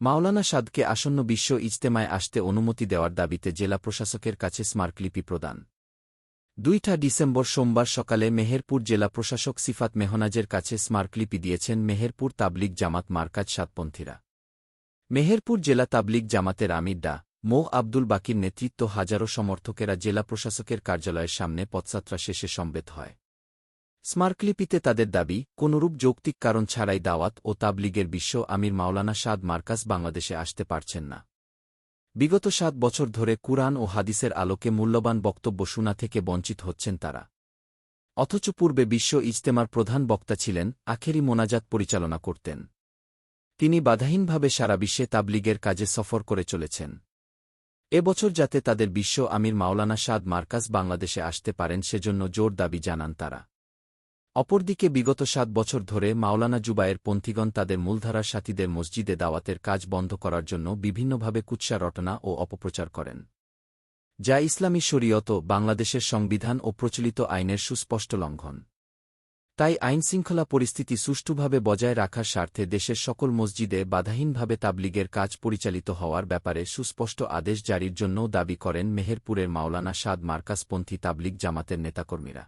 মাওলানা সাদকে আসন্ন বিশ্ব ইজতেমায় আসতে অনুমতি দেওয়ার দাবিতে জেলা প্রশাসকের কাছে স্মারকলিপি প্রদান। দুইটা ডিসেম্বর সোমবার সকালে মেহেরপুর জেলা প্রশাসক সিফাত মেহনাজের কাছে স্মারকলিপি দিয়েছেন মেহেরপুর তাবলিগ জামাত মার্কাজ সাতপন্থীরা। মেহেরপুর জেলা তাবলিগ জামাতের আমির ডা মো আব্দুল বাকির নেতৃত্ব হাজারো সমর্থকেরা জেলা প্রশাসকের কার্যালয়ের সামনে পথযাত্রা শেষে সম্বেত হয়। স্মারকলিপিতে তাদের দাবি, কোনরূপ যৌক্তিক কারণ ছাড়াই দাওয়াত ও তাবলিগের বিশ্ব আমির মাওলানা সাদ মার্কাস বাংলাদেশে আসতে পারছেন না। বিগত সাত বছর ধরে কুরআন ও হাদিসের আলোকে মূল্যবান বক্তব্য শোনা থেকে বঞ্চিত হচ্ছেন তারা। অথচ পূর্বে বিশ্ব ইজতেমার প্রধান বক্তা ছিলেন, আখেরি মোনাজাত পরিচালনা করতেন। তিনি বাধাহীনভাবে সারা বিশ্বে তাবলিগের কাজে সফর করে চলেছেন। এবছর যাতে তাদের বিশ্ব আমির মাওলানা সাদ মার্কাস বাংলাদেশে আসতে পারেন সেজন্য জোর দাবি জানান তারা। অপরদিকে বিগত সাত বছর ধরে মাওলানা জুবায়ের পন্থীগণ তাদের মূলধারার সাথীদের মসজিদে দাওয়াতের কাজ বন্ধ করার জন্য বিভিন্নভাবে কুৎসা রটনা ও অপপ্রচার করেন। যা ইসলামী শরীয়ত বাংলাদেশের সংবিধান ও প্রচলিত আইনের সুস্পষ্ট লঙ্ঘন। তাই আইনশৃঙ্খলা পরিস্থিতি সুষ্ঠুভাবে বজায় রাখার স্বার্থে দেশের সকল মসজিদে বাধাহীনভাবে তাবলিগের কাজ পরিচালিত হওয়ার ব্যাপারে সুস্পষ্ট আদেশ জারির জন্যও দাবি করেন মেহেরপুরের মাওলানা সাদ মার্কাসপন্থী তাবলিগ জামাতের নেতাকর্মীরা।